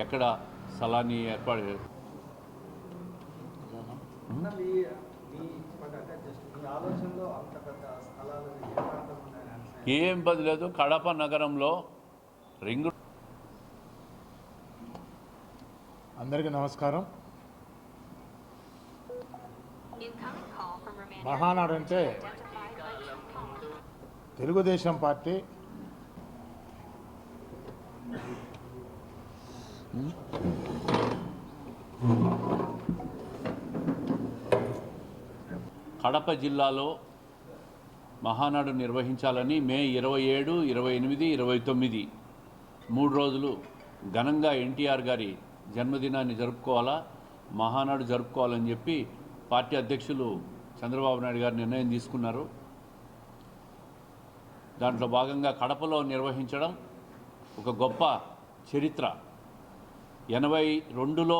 ఎక్కడ స్థలాన్ని ఏర్పాటు ఏ పది లేదు కడప నగరంలో రింగు అందరికీ నమస్కారం. మహానాడు అంటే. తెలుగుదేశం పార్టీ. కడప జిల్లాలో మహానాడు నిర్వహించాలని మే ఇరవై ఏడు ఇరవై ఎనిమిది ఇరవై తొమ్మిది. మూడు రోజులు ఘనంగా ఎన్టీఆర్ గారి జన్మదినాన్ని జరుపుకోవాలా మహానాడు జరుపుకోవాలని చెప్పి పార్టీ అధ్యక్షులు చంద్రబాబు నాయుడు గారు నిర్ణయం తీసుకున్నారు. దాంట్లో భాగంగా కడపలో నిర్వహించడం ఒక గొప్ప చరిత్ర. ఎనభై రెండులో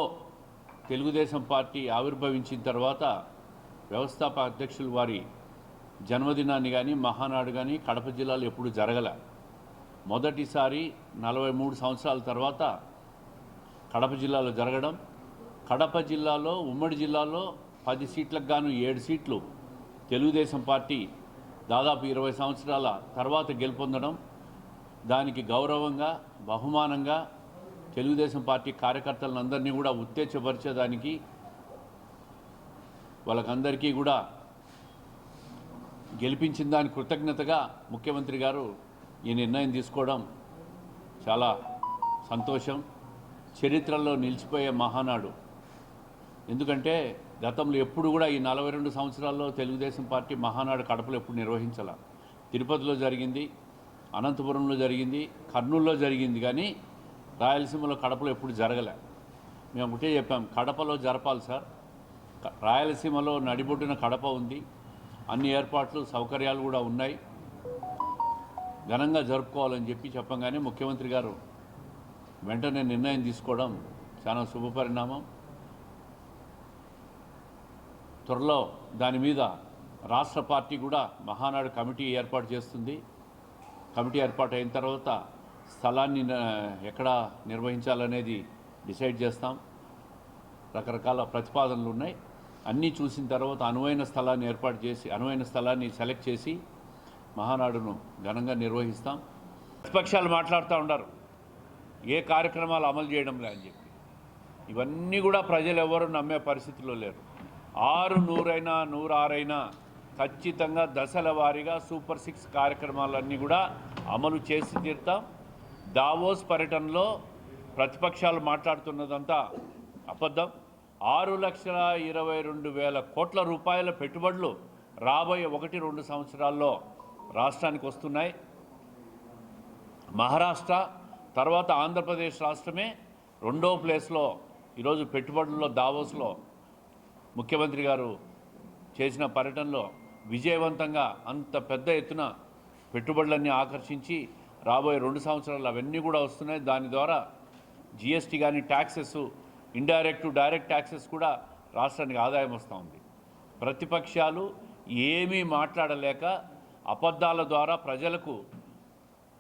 తెలుగుదేశం పార్టీ ఆవిర్భవించిన తర్వాత వ్యవస్థాపక అధ్యక్షులు వారి జన్మదినాన్ని కానీ మహానాడు కానీ కడప జిల్లాలో ఎప్పుడు జరగల. మొదటిసారి నలభై మూడు సంవత్సరాల తర్వాత కడప జిల్లాలో జరగడం. కడప జిల్లాలో ఉమ్మడి జిల్లాలో పది సీట్లకు గాను ఏడు సీట్లు తెలుగుదేశం పార్టీ దాదాపు ఇరవై సంవత్సరాల తర్వాత గెలుపొందడం. దానికి గౌరవంగా బహుమానంగా తెలుగుదేశం పార్టీ కార్యకర్తలందరినీ కూడా ఉత్తేజపరిచేదానికి వాళ్ళకందరికీ కూడా గెలిపించిన దాని కృతజ్ఞతగా ముఖ్యమంత్రి గారు ఈ నిర్ణయం తీసుకోవడం చాలా సంతోషం. చరిత్రలో నిలిచిపోయే మహానాడు. ఎందుకంటే గతంలో ఎప్పుడు కూడా ఈ నలభై రెండు సంవత్సరాల్లో తెలుగుదేశం పార్టీ మహానాడు కడపలో ఎప్పుడు నిర్వహించాల. తిరుపతిలో జరిగింది అనంతపురంలో జరిగింది కర్నూలులో జరిగింది. కానీ రాయలసీమలో కడపలో ఎప్పుడు జరగలే. మేము ఒకటే చెప్పాం కడపలో జరపాలి సార్. రాయలసీమలో నడిబొడ్డున కడప ఉంది. అన్ని ఏర్పాట్లు సౌకర్యాలు కూడా ఉన్నాయి. ఘనంగా జరుపుకోవాలని చెప్పి చెప్పంగానే ముఖ్యమంత్రి గారు వెంటనే నిర్ణయం తీసుకోవడం చాలా శుభపరిణామం త్వరలో దాని మీద రాష్ట్ర పార్టీ కూడా మహానాడు కమిటీ ఏర్పాటు చేస్తుంది. కమిటీ ఏర్పాటు అయిన తర్వాత స్థలాన్ని ఎక్కడ నిర్వహించాలనేది డిసైడ్ చేస్తాం. రకరకాల ప్రతిపాదనలు ఉన్నాయి. అన్నీ చూసిన తర్వాత అనువైన స్థలాన్ని ఏర్పాటు చేసి అనువైన స్థలాన్ని సెలెక్ట్ చేసి మహానాడును ఘనంగా నిర్వహిస్తాం. ప్రతిపక్షాలు మాట్లాడుతూ ఉన్నారు. ఏ కార్యక్రమాలు అమలు చేయడం అని చెప్పి. ఇవన్నీ కూడా ప్రజలు ఎవరు నమ్మే పరిస్థితిలో లేరు. ఆరు నూరైనా నూరారైనా ఖచ్చితంగా దశల వారీగా సూపర్ సిక్స్ కార్యక్రమాలన్నీ కూడా అమలు చేసి తీరుతాం. దావోస్ పర్యటనలో ప్రతిపక్షాలు మాట్లాడుతున్నదంతా అబద్ధం. ఆరు లక్షల ఇరవై రెండు వేల కోట్ల రూపాయల పెట్టుబడులు రాబోయే ఒకటి రెండు సంవత్సరాల్లో రాష్ట్రానికి వస్తున్నాయి. మహారాష్ట్ర తర్వాత ఆంధ్రప్రదేశ్ రాష్ట్రమే రెండో ప్లేస్లో ఈరోజు పెట్టుబడుల్లో దావోస్లో ముఖ్యమంత్రి గారు చేసిన పర్యటనలో విజయవంతంగా అంత పెద్ద ఎత్తున పెట్టుబడులన్నీ ఆకర్షించి రాబోయే రెండు సంవత్సరాలు అవన్నీ కూడా వస్తున్నాయి. దాని ద్వారా జిఎస్టీ కానీ ట్యాక్సెస్ ఇండైరెక్ట్ డైరెక్ట్ ట్యాక్సెస్ కూడా రాష్ట్రానికి ఆదాయం వస్తూ ఉంది. ప్రతిపక్షాలు ఏమీ మాట్లాడలేక అబద్ధాల ద్వారా ప్రజలకు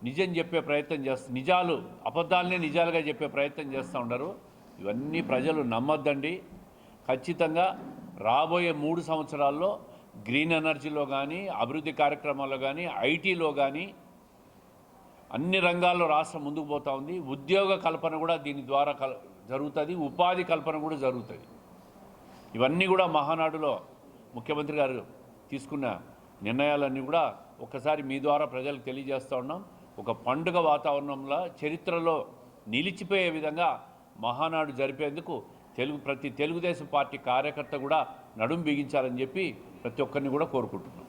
నిజం చెప్పే ప్రయత్నం చేస్తూ నిజాలు అబద్ధాలనే నిజాలుగా చెప్పే ప్రయత్నం చేస్తూ ఉండరు. ఇవన్నీ ప్రజలు నమ్మొద్దండి. ఖచ్చితంగా రాబోయే మూడు సంవత్సరాల్లో గ్రీన్ ఎనర్జీలో కానీ అభివృద్ధి కార్యక్రమాల్లో కానీ ఐటీలో కానీ అన్ని రంగాల్లో రాష్ట్రం ముందుకు పోతూ ఉంది. ఉద్యోగ కల్పన కూడా దీని ద్వారా కల్ జరుగుతుంది. ఉపాధి కల్పన కూడా జరుగుతుంది. ఇవన్నీ కూడా మహానాడులో ముఖ్యమంత్రి గారు తీసుకున్న నిర్ణయాలన్నీ కూడా ఒక్కసారి మీ ద్వారా ప్రజలకు తెలియజేస్తూ ఉన్నాం. ఒక పండుగ వాతావరణంలో చరిత్రలో నిలిచిపోయే విధంగా మహానాడు జరిపేందుకు తెలుగు ప్రతి తెలుగుదేశం పార్టీ కార్యకర్త కూడా నడుం బిగించాలని చెప్పి ప్రతి ఒక్కరిని కూడా కోరుకుంటున్నాం.